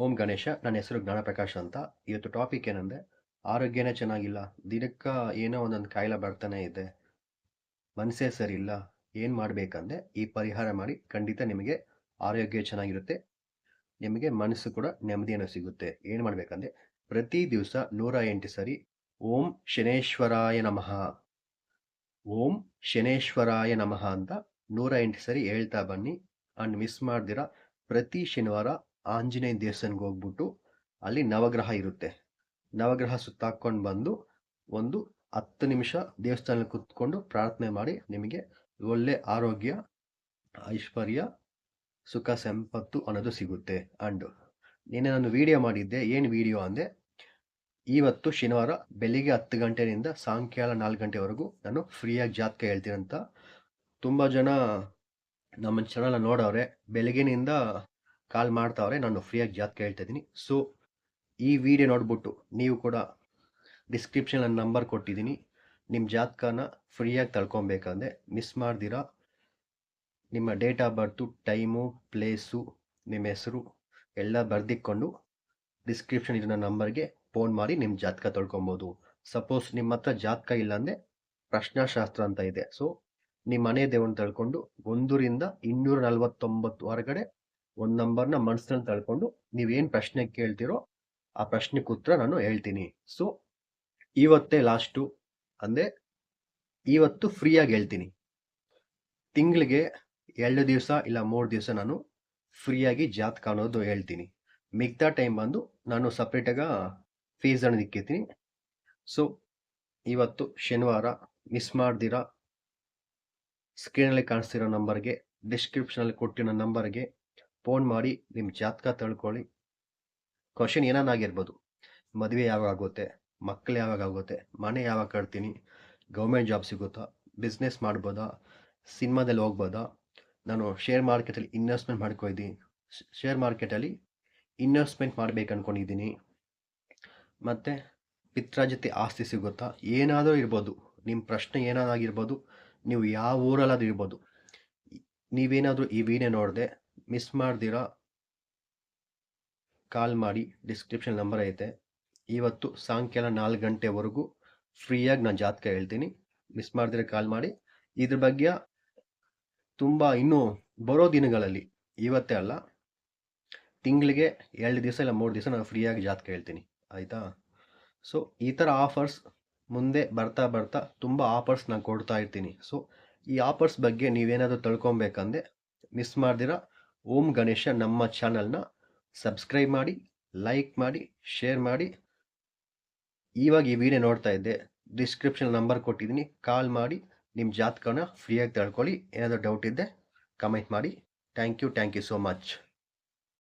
ಓಂ ಗಣೇಶ, ನನ್ನ ಹೆಸರು ಜ್ಞಾನಪ್ರಕಾಶ್ ಅಂತ. ಇವತ್ತು ಟಾಪಿಕ್ ಏನಂದರೆ, ಆರೋಗ್ಯನೇ ಚೆನ್ನಾಗಿಲ್ಲ. ದಿನಕ್ಕ ಏನೋ ಒಂದೊಂದು ಕಾಯಿಲೆ ಬರ್ತಾನೆ ಇದೆ. ಮನಸ್ಸೇ ಸರಿ ಇಲ್ಲ ಏನು ಮಾಡಬೇಕಂದ್ರೆ, ಈ ಪರಿಹಾರ ಮಾಡಿ ಖಂಡಿತ ನಿಮಗೆ ಆರೋಗ್ಯ ಚೆನ್ನಾಗಿರುತ್ತೆ. ನಿಮಗೆ ಮನಸ್ಸು ಕೂಡ ನೆಮ್ಮದಿಯನ್ನು ಸಿಗುತ್ತೆ. ಏನು ಮಾಡಬೇಕಂದ್ರೆ, ಪ್ರತಿ ದಿವಸ ನೂರ ಎಂಟು ಸರಿ ಓಂ ಶನೇಶ್ವರಾಯ ನಮಃ. ಓಂ ಶನೇಶ್ವರಾಯ ನಮಃ ಅಂತ ನೂರ ಎಂಟು ಸರಿ ಹೇಳ್ತಾ ಬನ್ನಿ. ಅಂಡ್ ಮಿಸ್ ಮಾಡ್ದಿರ ಪ್ರತಿ ಶನಿವಾರ ಆಂಜನೇಯ ದೇವಸ್ಥಾನಕ್ಕೆ ಹೋಗ್ಬಿಟ್ಟು ಅಲ್ಲಿ ನವಗ್ರಹ ಇರುತ್ತೆ. ನವಗ್ರಹ ಸುತ್ತಾಕೊಂಡು ಬಂದು ಒಂದು ಹತ್ತು ನಿಮಿಷ ದೇವಸ್ಥಾನದಲ್ಲಿ ಕುತ್ಕೊಂಡು ಪ್ರಾರ್ಥನೆ ಮಾಡಿ ನಿಮಗೆ ಒಳ್ಳೆ ಆರೋಗ್ಯ, ಐಶ್ವರ್ಯ, ಸುಖ, ಸಂಪತ್ತು ಅನ್ನೋದು ಸಿಗುತ್ತೆ ಅಂಡ್ ನಿನ್ನೆ ನಾನು ವಿಡಿಯೋ ಮಾಡಿದ್ದೆ, ಏನು ವಿಡಿಯೋ ಅಂದರೆ ಇವತ್ತು ಶನಿವಾರ ಬೆಳಿಗ್ಗೆ ಹತ್ತು ಗಂಟೆಯಿಂದ ಸಾಯಂಕಾಲ ನಾಲ್ಕು ಗಂಟೆವರೆಗೂ ನಾನು ಫ್ರೀಯಾಗಿ ಜಾತಕ ಹೇಳ್ತೀನಂತ ತುಂಬ ಜನ ನಮ್ಮ ಚಾನಲ್ ನೋಡೋರೆ ಬೆಳಗ್ಗೆನಿಂದ ಕಾಲ್ ಮಾಡ್ತಾವ್ರೆ, ನಾನು ಫ್ರೀಯಾಗಿ ಜಾತ್ ಕೇಳ್ತಾ ಇದ್ದೀನಿ. ಸೊ ಈ ವಿಡಿಯೋ ನೋಡ್ಬಿಟ್ಟು ನೀವು ಕೂಡ ಡಿಸ್ಕ್ರಿಪ್ಷನ್ ನನ್ನ ನಂಬರ್ ಕೊಟ್ಟಿದ್ದೀನಿ. ನಿಮ್ಮ ಜಾತಕನ ಫ್ರೀಯಾಗಿ ತಳ್ಕೊಬೇಕಂದ್ರೆ ಮಿಸ್ ಮಾಡ್ದಿರಾ. ನಿಮ್ಮ date of birth time place ನಿಮ್ಮ ಹೆಸರು ಎಲ್ಲ ಬರ್ದಿಕ್ಕೊಂಡು ಡಿಸ್ಕ್ರಿಪ್ಷನ್ ಇರೋ ನಂಬರ್ಗೆ ಫೋನ್ ಮಾಡಿ ನಿಮ್ಮ ಜಾತಕ ತೊಳ್ಕೊಬೋದು. ಸಪೋಸ್ ನಿಮ್ಮ ಹತ್ರ ಜಾತಕ ಇಲ್ಲ ಅಂದರೆ ಪ್ರಶ್ನಾಶಾಸ್ತ್ರ ಅಂತ ಇದೆ. ಸೊ ನಿಮ್ಮ ಮನೆ ದೇವನ ತಳ್ಕೊಂಡು ಒಂದರಿಂದ ಇನ್ನೂರ ನಲ್ವತ್ತೊಂಬತ್ತು ಹೊರಗಡೆ ಒಂದು ನಂಬರ್ನ ಮನಸ್ಸಿನಲ್ಲಿ ತಳ್ಕೊಂಡು ನೀವೇನು ಪ್ರಶ್ನೆ ಕೇಳ್ತಿರೋ ಆ ಪ್ರಶ್ನೆಗೆ ಉತ್ತರ ನಾನು ಹೇಳ್ತೀನಿ. ಸೊ ಇವತ್ತೇ ಲಾಸ್ಟು ಅಂದರೆ ಇವತ್ತು ಫ್ರೀಯಾಗಿ ಹೇಳ್ತೀನಿ. ತಿಂಗಳಿಗೆ ಎರಡು ದಿವಸ ಇಲ್ಲ ಮೂರು ದಿವಸ ನಾನು ಫ್ರೀಯಾಗಿ ಜಾತಕ ಕಾಣೋದು ಹೇಳ್ತೀನಿ. ಮಿಗ್ತಾ ಟೈಮ್ ಬಂದು ನಾನು ಸಪ್ರೇಟಾಗ ಫೀಸ್ ಅನ್ನೋದು ಇಕ್ಕಿರ್ತೀನಿ. ಸೊ ಇವತ್ತು ಶನಿವಾರ ಮಿಸ್ ಮಾಡ್ದಿರಾ? ಸ್ಕ್ರೀನಲ್ಲಿ ಕಾಣಿಸ್ತಿರೋ ನಂಬರ್ಗೆ ಡಿಸ್ಕ್ರಿಪ್ಷನಲ್ಲಿ ಕೊಟ್ಟಿರೋ ನಂಬರ್ಗೆ ಫೋನ್ ಮಾಡಿ ನಿಮ್ಮ ಜಾತಕ ತಿಳ್ಕೊಳ್ಳಿ. ಕ್ವಶನ್ ಏನಾನಾಗಿರ್ಬೋದು ಮದುವೆ ಯಾವಾಗ ಆಗುತ್ತೆ ಮಕ್ಕಳು ಯಾವಾಗ ಆಗುತ್ತೆ, ಮನೆ ಯಾವಾಗ ಕಟ್ತೀನಿ ಗೌರ್ಮೆಂಟ್ ಜಾಬ್ ಸಿಗುತ್ತಾ ಬಿಸ್ನೆಸ್ ಮಾಡ್ಬೋದಾ, ಸಿನಿಮಾದಲ್ಲಿ ಹೋಗ್ಬೋದಾ, ನಾನು ಶೇರ್ ಮಾರ್ಕೆಟಲ್ಲಿ ಇನ್ವೆಸ್ಟ್ಮೆಂಟ್ ಮಾಡ್ಕೊಂಡಿದ್ದೀನಿ ಶೇರ್ ಮಾರ್ಕೆಟಲ್ಲಿ ಇನ್ವೆಸ್ಟ್ಮೆಂಟ್ ಮಾಡ್ಬೇಕು ಅಂದ್ಕೊಂಡಿದ್ದೀನಿ ಮತ್ತು ಪಿತ್ರ ಜೊತೆ ಆಸ್ತಿ ಸಿಗುತ್ತಾ, ಏನಾದರೂ ಇರ್ಬೋದು ನಿಮ್ಮ ಪ್ರಶ್ನೆ ಏನಾದಾಗಿರ್ಬೋದು ನೀವು ಯಾವ ಊರಲ್ಲಾದ್ರೂ ಇರ್ಬೋದು, ನೀವೇನಾದರೂ ಈ ವೀಣೆ ನೋಡಿದೆ ಮಿಸ್ ಮಾಡ್ದಿರೋ ಕಾಲ್ ಮಾಡಿ ಡಿಸ್ಕ್ರಿಪ್ಷನ್ ನಂಬರ್ ಐತೆ. ಇವತ್ತು ಸಾಯಂಕಾಲ ನಾಲ್ಕು ಗಂಟೆವರೆಗೂ ಫ್ರೀಯಾಗಿ ನಾನು ಜಾತಕ ಹೇಳ್ತೀನಿ. ಮಿಸ್ ಮಾಡ್ದಿರ ಕಾಲ್ ಮಾಡಿ. ಇದ್ರ ಬಗ್ಗೆ ತುಂಬ ಇನ್ನೂ ಬರೋ ದಿನಗಳಲ್ಲಿ, ಇವತ್ತೇ ಅಲ್ಲ, ತಿಂಗಳಿಗೆ ಎರಡು ದಿವಸ ಇಲ್ಲ ಮೂರು ದಿವಸ ನಾನು ಫ್ರೀಯಾಗಿ ಜಾತಕ ಹೇಳ್ತೀನಿ. ಆಯಿತಾ? ಸೊ ಈ ಥರ ಆಫರ್ಸ್ ಮುಂದೆ ಬರ್ತಾ ಬರ್ತಾ ತುಂಬ ಆಫರ್ಸ್ ನಾನು ಕೊಡ್ತಾ ಇರ್ತೀನಿ. ಸೊ ಈ ಆಫರ್ಸ್ ಬಗ್ಗೆ ನೀವೇನಾದರೂ ತಿಳ್ಕೊಬೇಕಂದ್ರೆ ಮಿಸ್ ಮಾಡ್ದಿರ ಓಂ ಗಣೇಶ ನಮ್ಮ ಚಾನಲ್ನ ಸಬ್ಸ್ಕ್ರೈಬ್ ಮಾಡಿ, ಲೈಕ್ ಮಾಡಿ, ಶೇರ್ ಮಾಡಿ. ಇವಾಗ ಈ ವಿಡಿಯೋ ನೋಡ್ತಾ ಇದ್ದೆ, ಡಿಸ್ಕ್ರಿಪ್ಷನ್ ನಂಬರ್ ಕೊಟ್ಟಿದ್ದೀನಿ, ಕಾಲ್ ಮಾಡಿ, ನಿಮ್ಮ ಜಾತಕನ ಫ್ರೀಯಾಗಿ ತಳ್ಕೊಳ್ಳಿ. ಏನಾದರೂ ಡೌಟ್ ಇದ್ದೆ ಕಮೆಂಟ್ ಮಾಡಿ. Thank you thank you so much